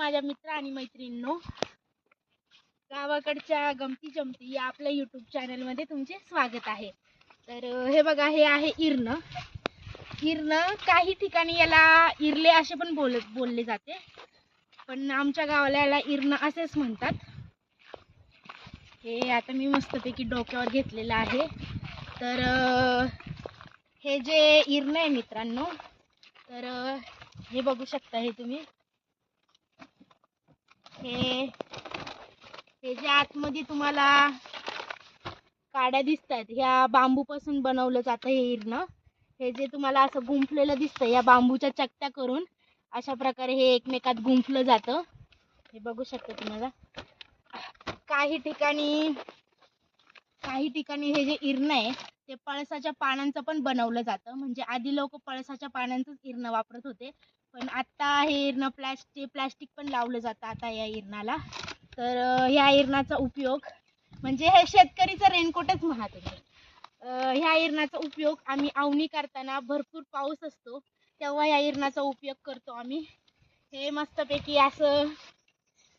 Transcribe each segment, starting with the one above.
माझ्या मित्र आणि मैत्रिणींनो. गावाकडच्या गमती जमती या आपल्या युट्यूब चॅनलमध्ये तुमचे स्वागत आहे. तर हे बघा हे आहे इरणं इरणं काही ठिकाणी याला इरले असे पण बोल बोलले जाते. पण आमच्या गावाला याला इरणं असेच म्हणतात. हे आता मी मस्तपैकी डोक्यावर घेतलेलं आहे. तर हे जे इरणं आहे मित्रांनो तर हे बघू शकता हे तुम्ही. हे त्याच्या जे आतमध्ये तुम्हाला काड्या दिसतात ह्या बांबूपासून बनवलं जातं हे हिरणं. हे जे तुम्हाला असं गुंफलेलं दिसतं या बांबूच्या चकत्या करून अशा प्रकारे हे एकमेकात गुंफलं जातं. हे बघू शकता तुम्हाला. काही ठिकाणी काही ठिकाणी हे जे इरणं आहे ते पळसाच्या पानांचं पण बनवलं जातं. म्हणजे आधी लोक पळसाच्या पानांचंच इरणं वापरत होते. पण आता हे इरणं प्लॅस्टिक प्लॅस्टिक पण लावलं जातं आता या इरणाला. तर ह्या इरणाचा उपयोग म्हणजे हे शेतकरीचं रेनकोटच म्हणा तुम्ही ह्या इरणाचा उपयोग आम्ही आवणी करताना भरपूर पाऊस असतो तेव्हा या इरणाचा उपयोग करतो आम्ही. हे मस्तपैकी असं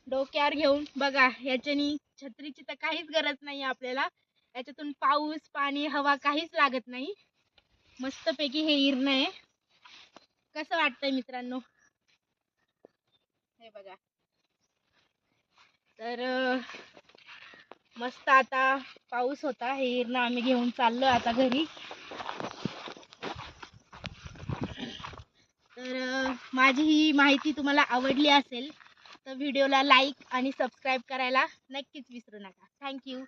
डोक्यावर घेऊन बघा याच्यानी छत्रीची तर काहीच गरज नाही आपल्याला. याच्यातून पाऊस पाणी हवा काहीच लागत नाही. मस्तपैकी हे इरणं आहे. कसं वाटतंय मित्रांनो? हे बघा. तर मस्त आता पाऊस होता. हे इरणं आम्ही घेऊन चाललो आता घरी. तर माझी ही माहिती तुम्हाला आवडली असेल तर व्हिडिओला लाईक आणि सबस्क्राईब करायला नक्कीच विसरू नका. थँक्यू